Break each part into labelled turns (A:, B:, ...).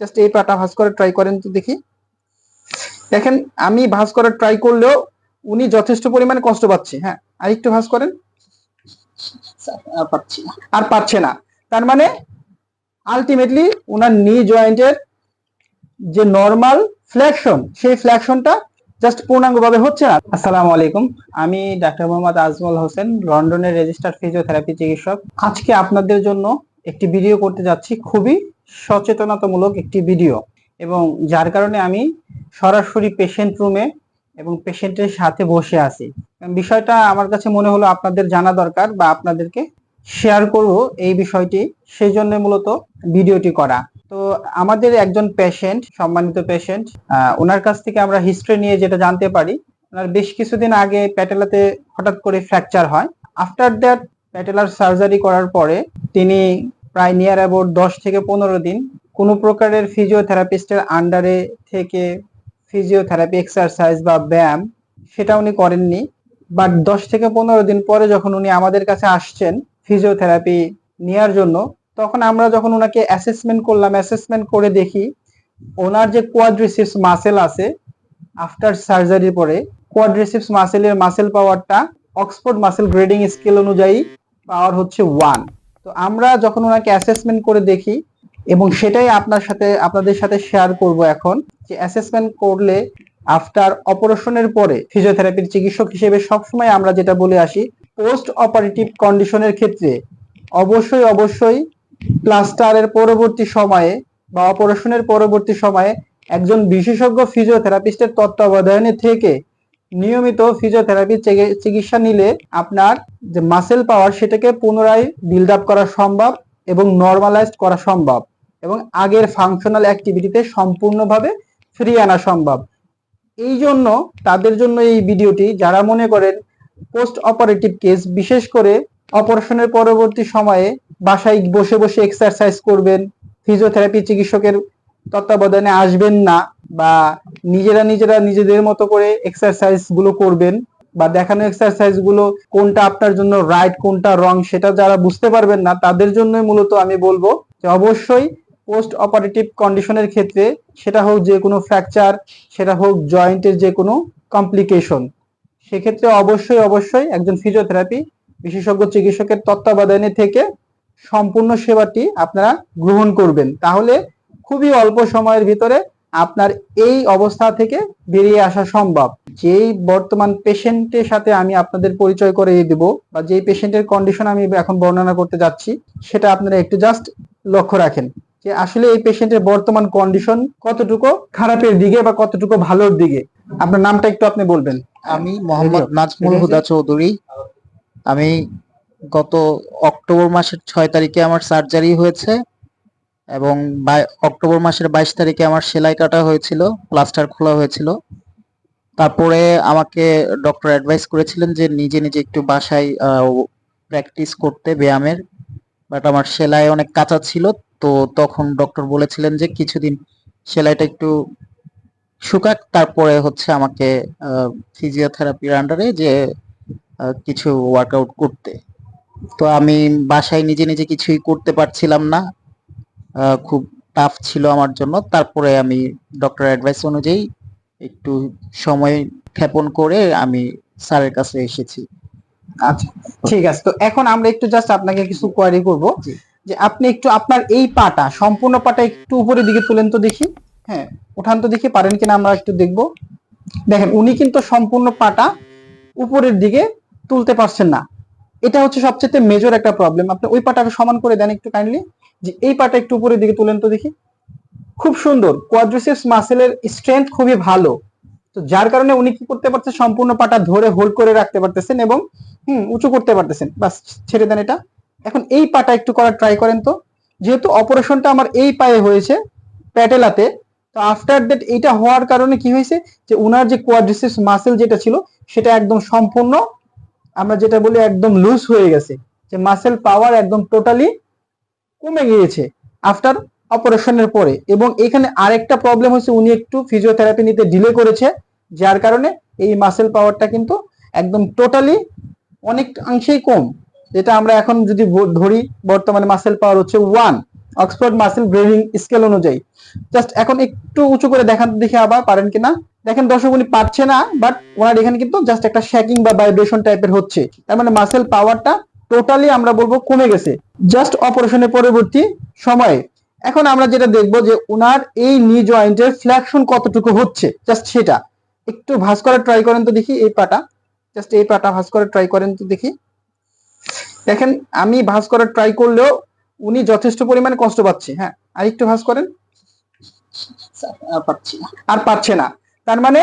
A: Just এই পাটা ভাঁজ করে ট্রাই করেন তো দেখি। দেখেন আমি ভাঁজ করে ট্রাই করলেও উনি যথেষ্ট পরিমাণে কষ্ট পাচ্ছে। হ্যাঁ আর একটু ভাঁজ করেন।
B: আর পাচ্ছি না।
A: আর পারছে না। তার মানে আলটিমেটলি ওনার নি জয়েন্টের যে নর্মাল ফ্ল্যাকশন সেই ফ্ল্যাকশনটা জাস্ট পূর্ণাঙ্গভাবে হচ্ছে না। আসসালামু আলাইকুম। আমি ডাক্তার মোহাম্মদ আজমল হোসেন লন্ডনের রেজিস্টার্ড ফিজিওথেরাপি চিকিৎসক। আজকে আপনাদের জন্য একটি ভিডিও করতে যাচ্ছি। খুবই সচেতনতামূলক একটি ভিডিও এবং যার কারণে আমি সরাসরি পেশেন্ট রুমে এবং পেশেন্টের সাথে বসে আছি। বিষয়টা আমার কাছে মনে হলো আপনাদের জানা দরকার বা আপনাদেরকে শেয়ার করব এই বিষয়টি। সেই জন্য মূলত ভিডিওটি করা। তো আমাদের একজন পেশেন্ট সম্মানিত পেশেন্ট ওনার কাছ থেকে আমরা হিস্ট্রি নিয়ে যেটা জানতে পারি, ওনার বেশ কিছুদিন আগে প্যাটেলাতে হঠাৎ করে ফ্র্যাকচার হয়। আফটার দ্যাট প্যাটেলার সার্জারি করার পরে তিনি প্রায় নিয়ার অ্যাবাউট দশ থেকে পনেরো দিন কোনো প্রকারের ফিজিওথেরাপিস্টের আন্ডারে থেকে ফিজিওথেরাপি এক্সারসাইজ বা ব্যায়াম সেটা উনি করেননি। বাট দশ থেকে পনেরো দিন পরে যখন উনি আমাদের কাছে আসছেন ফিজিওথেরাপি নেওয়ার জন্য, তখন আমরা যখন ওনাকে অ্যাসেসমেন্ট করলাম অ্যাসেসমেন্ট করে দেখি ওনার যে কোয়াড্রিসিপস মাসেল আছে আফটার সার্জারির পরে কোয়াড্রিসিপস মাসেলের মাসেল পাওয়ারটা অক্সফোর্ড মাসেল গ্রেডিং স্কেল অনুযায়ী পাওয়ার হচ্ছে ওয়ান তো আমরা যখন ওনাকে অ্যাসেসমেন্ট করে দেখি এবং সেটাই আপনার সাথে, আপনাদের সাথে শেয়ার করব এখন, যে অ্যাসেসমেন্ট করলে আফটার অপারেশনের পরে ফিজিওথেরাপির চিকিৎসক হিসেবে সবসময় আমরা যেটা বলে আসি পোস্ট অপারেটিভ কন্ডিশনের ক্ষেত্রে অবশ্যই অবশ্যই প্লাস্টারের পরবর্তী সময়ে বা অপারেশনের পরবর্তী সময়ে একজন বিশেষজ্ঞ ফিজিওথেরাপিস্টের তত্ত্বাবধানে থেকে নিয়মিত ফিজিওথেরাপি চিকিৎসা নিলে আপনার যে মাসেল পাওয়ার সেটাকে পুনরায় বিল্ড আপ করা সম্ভব এবং নর্মালাইজড করা সম্ভব এবং আগের ফাংশনাল অ্যাক্টিভিটিতে সম্পূর্ণভাবে ফিরিয়ে আনা সম্ভব। এই জন্য তাদের জন্য এই ভিডিওটি, যারা মনে করেন পোস্ট অপারেটিভ কেস বিশেষ করে অপারেশনের পরবর্তী সময়ে বাসায় বসে বসে এক্সারসাইজ করবেন ফিজিওথেরাপি চিকিৎসকের তত্ত্বাবধানে আসবেন না বা নিজেরা নিজেরা নিজেদের মতো করে এক্সারসাইজগুলো করবেন বা দেখানো এক্সারসাইজগুলো কোনটা আপনার জন্য রাইট কোনটা রং সেটা যারা বুঝতে পারবেন না, তাদের জন্যই মূলত আমি বলব যে অবশ্যই পোস্ট অপারেটিভ কন্ডিশনের ক্ষেত্রে সেটা হোক যে কোনো ফ্র্যাকচার সেটা হোক জয়েন্টের যে কোনো কমপ্লিকেশন সেক্ষেত্রে অবশ্যই অবশ্যই একজন ফিজিওথেরাপি বিশেষজ্ঞ চিকিৎসকের তত্ত্বাবধানে থেকে সম্পূর্ণ সেবাটি আপনারা গ্রহণ করবেন। তাহলে খুবই অল্প সময়ের ভিতরে আপনার এই অবস্থা থেকে বেরিয়ে আসা সম্ভব। যেই বর্তমান পেশেন্টের সাথে আমি আপনাদের পরিচয় করে দেব বা যেই পেশেন্টের কন্ডিশন আমি এখন বর্ণনা করতে যাচ্ছি সেটা আপনারা একটু জাস্ট লক্ষ্য রাখেন যে আসলে এই পেশেন্টের বর্তমান কন্ডিশন কতটুকু খারাপের দিকে বা কতটুকু ভালোর দিকে। আপনার নামটা একটু আপনি বলবেন।
B: আমি মোহাম্মদ
A: রেডিও।
B: নাজমুল হুদা চৌধুরী। আমি গত অক্টোবর মাসের ছয় তারিখে আমার সার্জারি হয়েছে। এবং অক্টোবর মাসের বাইশ তারিখে আমার সেলাই কাটা হয়েছিল, প্লাস্টার খোলা হয়েছিল। তারপরে আমাকে ডক্টর অ্যাডভাইস করেছিলেন যে নিজে নিজে একটু বাসায় প্র্যাকটিস করতে ব্যায়ামের। বাট আমার সেলাই অনেক কাঁচা ছিল, তো তখন ডক্টর বলেছিলেন যে কিছুদিন সেলাইটা একটু শুকাক। তারপরে হচ্ছে আমাকে ফিজিওথেরাপির আন্ডারে যে কিছু ওয়ার্কআউট করতে। তো আমি বাসায় নিজে নিজে কিছুই করতে পারছিলাম না। খুব টাফ ছিল আমার জন্য। তারপরে আমি ডক্টর অ্যাডভাইস অনুযায়ী একটু সময় ক্ষেপণ করে আমি স্যারের কাছে এসেছি।
A: আচ্ছা ঠিক আছে। তো এখন আমরা একটু জাস্ট আপনাকে কিছু কোয়ারি করব যে আপনি একটু আপনার এই পাটা সম্পূর্ণ পাটা একটু উপরের দিকে তুলেন তো দেখি। হ্যাঁ উঠান তো দেখি পারেন কিনা আমরা একটু দেখব। দেখেন উনি কিন্তু সম্পূর্ণ পাটা উপরের দিকে তুলতে পারছেন না। এটা হচ্ছে সবচেয়ে মেজর একটা প্রবলেম আপনি ওই পাটাকে সমান করে দেন একটু কাইন্ডলি যে এই পাটা একটু উপরের দিকে তুলেন তো দেখি। খুব সুন্দর। কোয়াড্রিসেপস মাসেলের স্ট্রেংথ খুবই ভালো। তো যার কারণে উনি কি করতে পারছেন সম্পূর্ণ পাটা ধরে হোল্ড করে রাখতে পারতেছেন এবং, হুম, উঁচু করতে পারতেছেন। বাস, ছেড়ে দেন এটা। এখন এই পাটা একটু করার ট্রাই করেন তো। যেহেতু অপারেশনটা আমার এই পায়ে হয়েছে প্যাটেলাতে তো আফটার দ্যাট এইটা হওয়ার কারণে কি হয়েছে যে উনার যে কোয়াড্রিসেপস মাসেল যেটা ছিল, সেটা একদম সম্পূর্ণ, আমরা যেটা বলি একদম লুজ হয়ে গেছে। যে মাসেল পাওয়ার একদম টোটালি কমে গিয়েছে আফটার অপারেশনের পরে। এবং এখানে আরেকটা প্রবলেম হচ্ছে উনি একটু ফিজিওথেরাপি নিতে ডিলে করেছে, যার কারণে এই মাসেল পাওয়ারটা কিন্তু একদম টোটালি অনেক অংশেই কম। যেটা আমরা এখন যদি ধরি, বর্তমানে মাসেল পাওয়ার হচ্ছে one Oxford muscle grading scale অনুযায়ী। জাস্ট এখন একটু উঁচু করে দেখান দেখে আবার পারেন কিনা। দেখেন দর্শক, উনি পারছে না বাট ওনার এখানে কিন্তু জাস্ট একটা শ্যাকিং বা ভাইব্রেশন টাইপের হচ্ছে। তার মানে মাসেল পাওয়ারটা টোটালি আমরা বলব কমে গেছে। জাস্ট অপারেশনের পরবর্তী সময়ে। এখন আমরা যেটা দেখব যে উনার এই নি জয়েন্টের ফ্ল্যাকশন কতটুকু হচ্ছে? জাস্ট সেটা। একটু ভাঁজ করার ট্রাই করেন তো দেখি এই পাটা। জাস্ট এই পাটা ভাঁজ করার ট্রাই করেন তো দেখি। দেখেন আমি ভাঁজ করার ট্রাই করলেও উনি যথেষ্ট পরিমাণে কষ্ট পাচ্ছে। হ্যাঁ আর একটু ভাঁজ করেন। আর পাচ্ছে না। তার মানে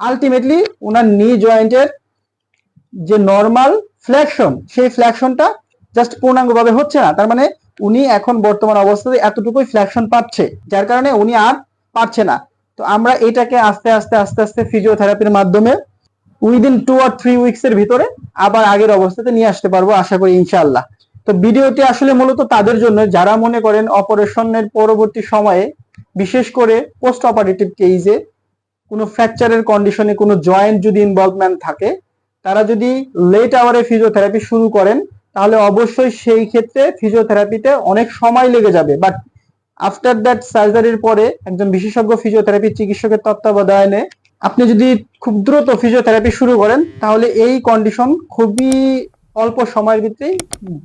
A: আলটিমেটলি ওনার নি জয়েন্টের যে নর্মাল ফ্ল্যাকশন সেই ফ্ল্যাকশনটা জাস্ট পূর্ণাঙ্গভাবে হচ্ছে না। তার মানে উনি এখন বর্তমান অবস্থাতে এতটুকুই ফ্ল্যাকশন পাচ্ছে, যার কারণে উনি আর পারছে না। তো আমরা এটাকে আস্তে আস্তে আস্তে আস্তে ফিজিওথেরাপির মাধ্যমে উইদিন টু আর থ্রি উইকস এর ভিতরে আবার আগের অবস্থাতে নিয়ে আসতে পারব আশা করি ইনশাআল্লাহ। তো ভিডিওটি আসলে মূলত তাদের জন্য, যারা মনে করেন অপারেশনের পরবর্তী সময়ে বিশেষ করে পোস্ট অপারেটিভ কেইজে কোনো ফ্র্যাকচারের কন্ডিশনে কোনো জয়েন্ট যদি ইনভলভমেন্ট থাকে তারা যদি লেট আওয়ারে ফিজিওথেরাপি শুরু করেন, তাহলে অবশ্যই সেই ক্ষেত্রে ফিজিওথেরাপিতে অনেক সময় লেগে যাবে। বাট আফটার দ্যাট সার্জারির পরে একজন বিশেষজ্ঞ ফিজিওথেরাপি চিকিৎসকের তত্ত্বাবধানে আপনি যদি খুব দ্রুত ফিজিওথেরাপি শুরু করেন, তাহলে এই কন্ডিশন খুবই অল্প সময়ের ভিতরেই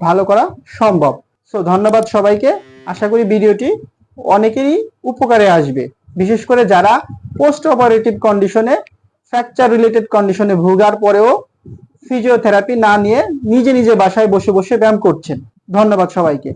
A: ভালো করা সম্ভব। সো ধন্যবাদ সবাইকে। আশা করি ভিডিওটি অনেকেরই উপকারে আসবে। বিশেষ করে যারা পোস্ট অপারেটিভ কন্ডিশনে ফ্র্যাকচার রিলেটেড কন্ডিশনে ভোগার পরেও ফিজিওথেরাপি না নিয়ে নিজে নিজে বাসায় বসে বসে ব্যায়াম করছেন। ধন্যবাদ সবাইকে।